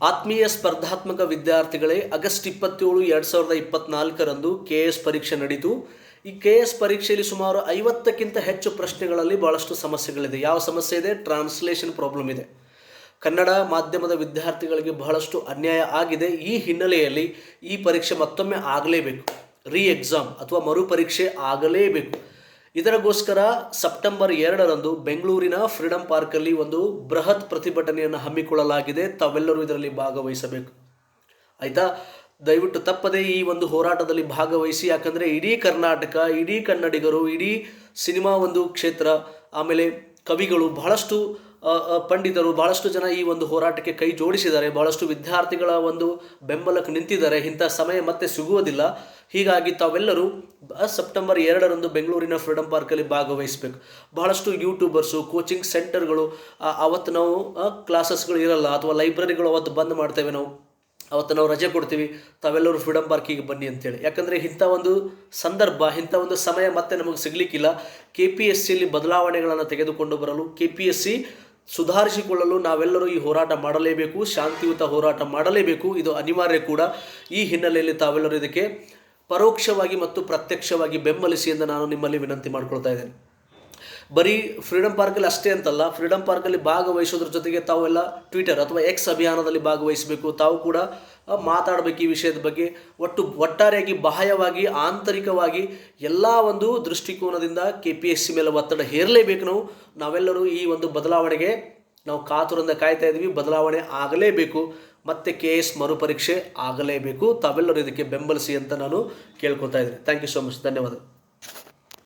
ಆತ್ಮೀಯ ಸ್ಪರ್ಧಾತ್ಮಕ ವಿದ್ಯಾರ್ಥಿಗಳೇ, ಆಗಸ್ಟ್ ಇಪ್ಪತ್ತೇಳು, ಎರಡು ಸಾವಿರದ ಇಪ್ಪತ್ನಾಲ್ಕರಂದು ಕೆ ಎಸ್ ಪರೀಕ್ಷೆ ನಡೀತು. ಈ ಕೆ ಎಸ್ ಪರೀಕ್ಷೆಯಲ್ಲಿ ಸುಮಾರು ಐವತ್ತಕ್ಕಿಂತ ಹೆಚ್ಚು ಪ್ರಶ್ನೆಗಳಲ್ಲಿ ಭಾಳಷ್ಟು ಸಮಸ್ಯೆಗಳಿದೆ. ಯಾವ ಸಮಸ್ಯೆ ಇದೆ? ಟ್ರಾನ್ಸ್ಲೇಷನ್ ಪ್ರಾಬ್ಲಮ್ ಇದೆ. ಕನ್ನಡ ಮಾಧ್ಯಮದ ವಿದ್ಯಾರ್ಥಿಗಳಿಗೆ ಬಹಳಷ್ಟು ಅನ್ಯಾಯ ಆಗಿದೆ. ಈ ಹಿನ್ನೆಲೆಯಲ್ಲಿ ಈ ಪರೀಕ್ಷೆ ಮತ್ತೊಮ್ಮೆ ಆಗಲೇಬೇಕು. ರೀ ಎಕ್ಸಾಮ್ ಅಥವಾ ಮರುಪರೀಕ್ಷೆ ಆಗಲೇಬೇಕು. ಇದರಗೋಸ್ಕರ ಸೆಪ್ಟೆಂಬರ್ ಎರಡರಂದು ಬೆಂಗಳೂರಿನ ಫ್ರೀಡಂ ಪಾರ್ಕಲ್ಲಿ ಒಂದು ಬೃಹತ್ ಪ್ರತಿಭಟನೆಯನ್ನು ಹಮ್ಮಿಕೊಳ್ಳಲಾಗಿದೆ. ತಾವೆಲ್ಲರೂ ಇದರಲ್ಲಿ ಭಾಗವಹಿಸಬೇಕು. ಆಯಿತಾ? ದಯವಿಟ್ಟು ತಪ್ಪದೇ ಈ ಒಂದು ಹೋರಾಟದಲ್ಲಿ ಭಾಗವಹಿಸಿ. ಯಾಕಂದರೆ ಇಡೀ ಕರ್ನಾಟಕ, ಇಡೀ ಕನ್ನಡಿಗರು, ಇಡೀ ಸಿನಿಮಾ ಒಂದು ಕ್ಷೇತ್ರ. ಆಮೇಲೆ ಕವಿಗಳು ಬಹಳಷ್ಟು ಪಂಡಿತರು ಬಹಳಷ್ಟು ಜನ ಈ ಒಂದು ಹೋರಾಟಕ್ಕೆ ಕೈ ಜೋಡಿಸಿದ್ದಾರೆ. ಬಹಳಷ್ಟು ವಿದ್ಯಾರ್ಥಿಗಳ ಒಂದು ಬೆಂಬಲಕ್ಕೆ ನಿಂತಿದ್ದಾರೆ. ಇಂಥ ಸಮಯ ಮತ್ತೆ ಸಿಗುವುದಿಲ್ಲ. ಹೀಗಾಗಿ ತಾವೆಲ್ಲರೂ ಸೆಪ್ಟೆಂಬರ್ ಎರಡರಂದು ಬೆಂಗಳೂರಿನ ಫ್ರೀಡಂ ಪಾರ್ಕಲ್ಲಿ ಭಾಗವಹಿಸಬೇಕು. ಬಹಳಷ್ಟು ಯೂಟ್ಯೂಬರ್ಸು, ಕೋಚಿಂಗ್ ಸೆಂಟರ್ಗಳು ಅವತ್ತು ನಾವು ಕ್ಲಾಸಸ್ಗಳು ಇರಲ್ಲ ಅಥವಾ ಲೈಬ್ರರಿಗಳು ಅವತ್ತು ಬಂದ್ ಮಾಡ್ತೇವೆ ನಾವು. ಅವತ್ತು ನಾವು ರಜೆ ಕೊಡ್ತೀವಿ. ತಾವೆಲ್ಲರೂ ಫ್ರೀಡಮ್ ಪಾರ್ಕಿಗೆ ಬನ್ನಿ ಅಂತೇಳಿ. ಯಾಕಂದರೆ ಇಂಥ ಒಂದು ಸಂದರ್ಭ, ಇಂಥ ಒಂದು ಸಮಯ ಮತ್ತೆ ನಮಗೆ ಸಿಗಲಿಕ್ಕಿಲ್ಲ. ಕೆ ಪಿ ಎಸ್ ಸಿಯಲ್ಲಿ ಬದಲಾವಣೆಗಳನ್ನು ತೆಗೆದುಕೊಂಡು ಬರಲು ಕೆ ಪಿ ಎಸ್ ಸಿ ಸುಧಾರಿಸಿಕೊಳ್ಳಲು ನಾವೆಲ್ಲರೂ ಈ ಹೋರಾಟ ಮಾಡಲೇಬೇಕು, ಶಾಂತಿಯುತ ಹೋರಾಟ ಮಾಡಲೇಬೇಕು. ಇದು ಅನಿವಾರ್ಯ ಕೂಡ. ಈ ಹಿನ್ನೆಲೆಯಲ್ಲಿ ತಾವೆಲ್ಲರೂ ಇದಕ್ಕೆ ಪರೋಕ್ಷವಾಗಿ ಮತ್ತು ಪ್ರತ್ಯಕ್ಷವಾಗಿ ಬೆಂಬಲಿಸಿ ಎಂದು ನಾನು ನಿಮ್ಮಲ್ಲಿ ವಿನಂತಿ ಮಾಡಿಕೊಳ್ತಾ ಇದ್ದೇನೆ. ಬರೀ ಫ್ರೀಡಮ್ ಪಾರ್ಕಲ್ಲಿ ಅಷ್ಟೇ ಅಂತಲ್ಲ ಫ್ರೀಡಮ್ ಪಾರ್ಕಲ್ಲಿ ಭಾಗವಹಿಸೋದ್ರ ಜೊತೆಗೆ ತಾವೆಲ್ಲ ಟ್ವಿಟರ್ ಅಥವಾ ಎಕ್ಸ್ ಅಭಿಯಾನದಲ್ಲಿ ಭಾಗವಹಿಸಬೇಕು. ತಾವು ಕೂಡ ಮಾತಾಡಬೇಕು ಈ ವಿಷಯದ ಬಗ್ಗೆ. ಒಟ್ಟು ಒಟ್ಟಾರೆಯಾಗಿ ಬಾಹ್ಯವಾಗಿ, ಆಂತರಿಕವಾಗಿ ಎಲ್ಲ ಒಂದು ದೃಷ್ಟಿಕೋನದಿಂದ ಕೆ ಪಿ ಎಸ್ ಸಿ ಮೇಲೆ ಒತ್ತಡ ಹೇರಲೇಬೇಕು ನಾವು. ನಾವೆಲ್ಲರೂ ಈ ಒಂದು ಬದಲಾವಣೆಗೆ ನಾವು ಕಾತುರದಿಂದ ಕಾಯ್ತಾ ಇದ್ದೀವಿ. ಬದಲಾವಣೆ ಆಗಲೇಬೇಕು. ಮತ್ತೆ ಕೆ ಎಸ್ ಮರುಪರೀಕ್ಷೆ ಆಗಲೇಬೇಕು. ತಾವೆಲ್ಲರೂ ಇದಕ್ಕೆ ಬೆಂಬಲಿಸಿ ಅಂತ ನಾನು ಕೇಳ್ಕೊತಾ ಇದ್ದೀನಿ. ಥ್ಯಾಂಕ್ ಯು ಸೋ ಮಚ್ ಧನ್ಯವಾದ.